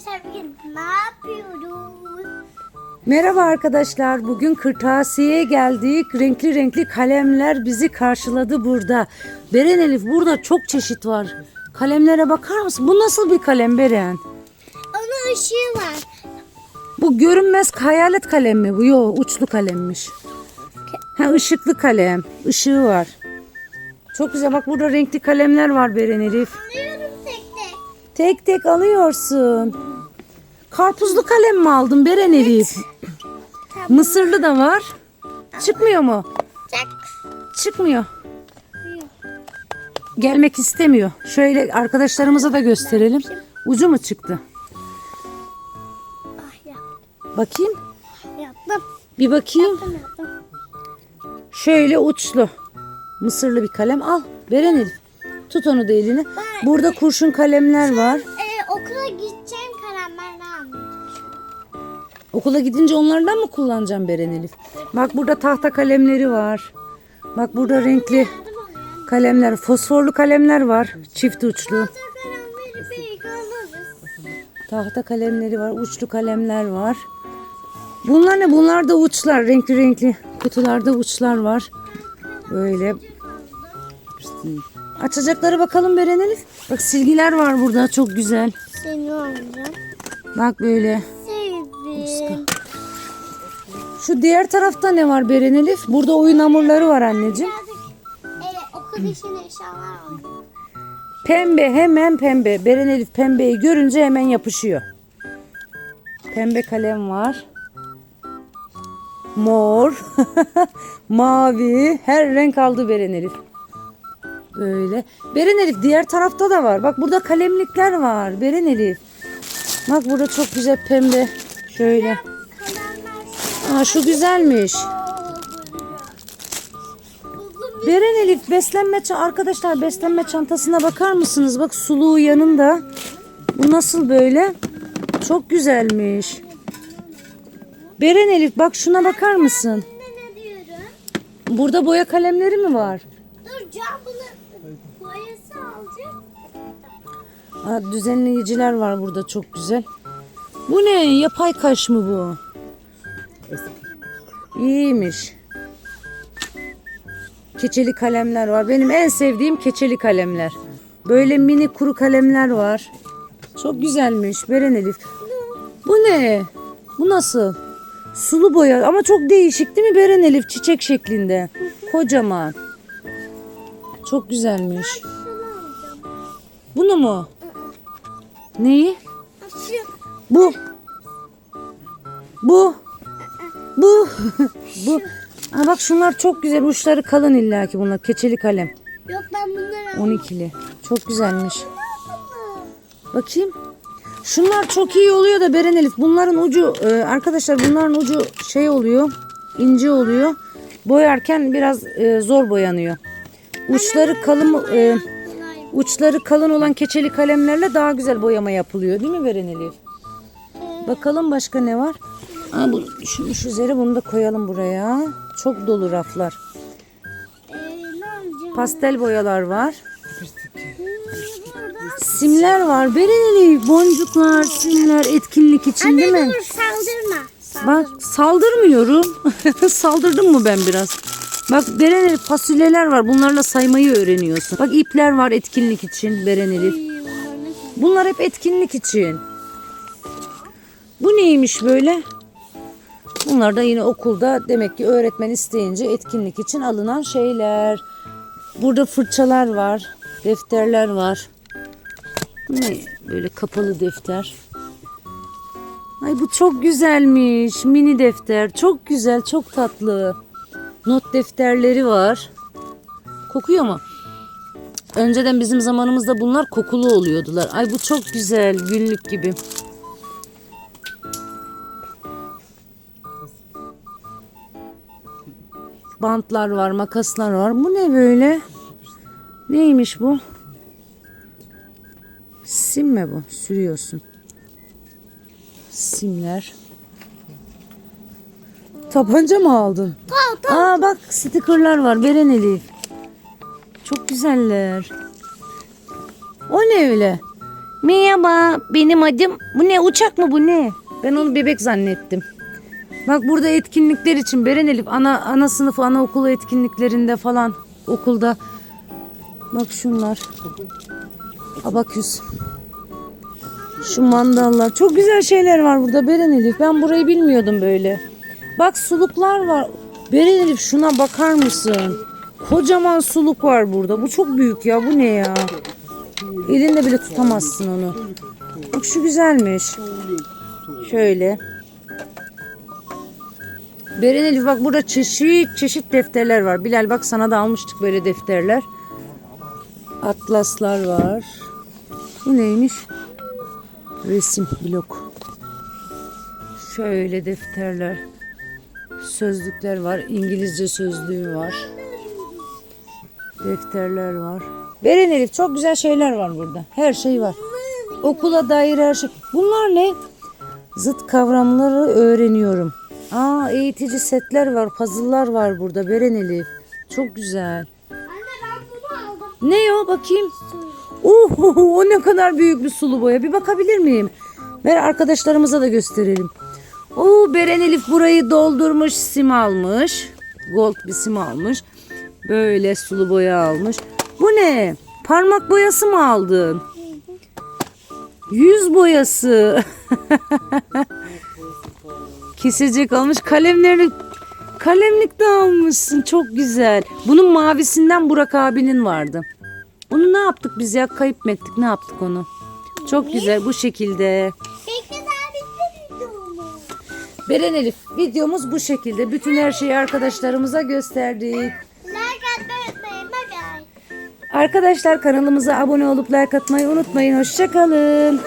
arkadaşlar bugün ne yapıyoruz? Merhaba arkadaşlar. Bugün kırtasiyeye geldik. Renkli renkli kalemler bizi karşıladı burada. Beren Elif burada çok çeşit var. Kalemlere bakar mısın? Bu nasıl bir kalem Beren? Onun ışığı var. Bu görünmez hayalet kalem mi bu? Yok uçlu kalemmiş. Ha ışıklı kalem. Işığı var. Çok güzel. Bak burada renkli kalemler var Beren Elif. Alıyorum tek tek. Tek tek alıyorsun. Karpuzlu kalem mi aldın Beren Elif? Mısırlı da var. Çıkmıyor mu? Çak. Çıkmıyor. Gelmek istemiyor. Şöyle arkadaşlarımıza da gösterelim. Ucu mu çıktı? Ah. Bakayım. Yaptım. Bir bakayım. Yaptım yaptım. Şöyle uçlu. Mısırlı bir kalem al. Beren Elif. Tut onu da eline. Burada kurşun kalemler var. Ee, okula Okula gidince onlardan mı kullanacağım Beren Elif? Bak burada tahta kalemleri var. Bak burada renkli kalemler, fosforlu kalemler var. Çift uçlu. Tahta kalemleri var, uçlu kalemler var. Bunlar ne? Bunlar da uçlar, renkli renkli. Kutularda uçlar var. Böyle. Açacakları bakalım Beren Elif. Bak silgiler var burada çok güzel. Seni alacağım. Bak böyle. Sevdim. Şu diğer tarafta ne var Beren Elif? Burada oyun hamurları var anneciğim. Birazcık e, okul işine eşyalar. Pembe hemen pembe. Beren Elif pembeyi görünce hemen yapışıyor. Pembe kalem var. Mor. Mavi. Her renk aldı Beren Elif. Böyle. Beren Elif diğer tarafta da var. Bak burada kalemlikler var. Beren Elif. Bak burada çok güzel pembe. Şöyle. Aa şu güzelmiş. Beren Elif beslenme arkadaşlar beslenme çantasına bakar mısınız? Bak suluğu yanında. Bu nasıl böyle? Çok güzelmiş. Beren Elif bak şuna bakar mısın? Burada boya kalemleri mi var? Dur can bunu boyası alacağım. Aa, düzenleyiciler var burada çok güzel. Bu ne? Yapay kaş mı bu? İyiymiş. Keçeli kalemler var. Benim en sevdiğim keçeli kalemler. Böyle mini kuru kalemler var. Çok güzelmiş. Beren Elif. Bu ne? Bu nasıl? Sulu boya ama çok değişik değil mi Beren Elif? Çiçek şeklinde. Kocaman. Çok güzelmiş. Bunu mu? Neyi? Şu. Bu. Bu. Bu. Bu. Ha bak şunlar çok güzel. Uçları kalın illaki bunlar. Keçeli kalem. Yok ben bunları aldım. 12'li. Çok güzelmiş. Bakayım. Şunlar çok iyi oluyor da Beren Elif. Bunların ucu e, arkadaşlar bunların ucu şey oluyor. ince oluyor. Boyarken biraz e, zor boyanıyor. Uçları kalın e, uçları kalın olan keçeli kalemlerle daha güzel boyama yapılıyor. Değil mi Beren Elif? Bakalım başka ne var? Aa, bu, şu üzeri bunu da koyalım buraya. Çok dolu raflar. Pastel boyalar var. Simler var. Beren Elif, boncuklar, simler etkinlik için değil mi? Dur saldırma. Bak saldırmıyorum. Saldırdım mı ben biraz? Bak Beren Elif fasulyeler var. Bunlarla saymayı öğreniyorsun. Bak ipler var etkinlik için Beren Elif. Ay, bunlar ne- Bunlar hep etkinlik için. Bu neymiş böyle? Bunlar da yine okulda demek ki öğretmen isteyince etkinlik için alınan şeyler. Burada fırçalar var, defterler var. Ne böyle kapalı defter. Ay bu çok güzelmiş. Mini defter. Çok güzel, çok tatlı. Not defterleri var. Kokuyor mu? Önceden bizim zamanımızda bunlar kokulu oluyordular. Ay bu çok güzel günlük gibi. Bantlar var, makaslar var. Bu ne böyle? Neymiş bu? Sim mi bu? Sürüyorsun. Simler. Tabanca mı aldın? Tamam Aa bak stikerler var. Elif. Çok güzeller. O ne öyle? Merhaba benim adım. Bu ne uçak mı bu ne? Ben onu bebek zannettim. Bak burada etkinlikler için Beren Elif ana ana sınıfı anaokulu etkinliklerinde falan okulda. Bak şunlar. Abaküs. Şu mandallar. Çok güzel şeyler var burada Beren Elif. Ben burayı bilmiyordum böyle. Bak suluklar var. Beren Elif şuna bakar mısın? Kocaman suluk var burada. Bu çok büyük ya. Bu ne ya? Elinde bile tutamazsın onu. Bak şu güzelmiş. Şöyle. Beren Elif bak burada çeşit çeşit defterler var. Bilal bak sana da almıştık böyle defterler. Atlaslar var. Bu neymiş? Resim blok. Şöyle defterler. Sözlükler var. İngilizce sözlüğü var. Defterler var. Beren Elif çok güzel şeyler var burada. Her şey var. Okula dair her şey. Bunlar ne? Zıt kavramları öğreniyorum. Aa eğitici setler var, puzzle'lar var burada Beren Elif. Çok güzel. Anne ben bunu aldım. Ne o bakayım? Oo, o ne kadar büyük bir sulu boya. Bir bakabilir miyim? Ver arkadaşlarımıza da gösterelim. Oo, Beren Elif burayı doldurmuş, sim almış. Gold bir sim almış. Böyle sulu boya almış. Bu ne? Parmak boyası mı aldın? Yüz boyası. Kesecek almış. Kalemlerini kalemlik de almışsın. Çok güzel. Bunun mavisinden Burak abinin vardı. Onu ne yaptık biz ya? Kayıp mı ettik? Ne yaptık onu? Çok güzel bu şekilde. Beren Elif videomuz bu şekilde. Bütün her şeyi arkadaşlarımıza gösterdik. Arkadaşlar kanalımıza abone olup like atmayı unutmayın. Hoşçakalın.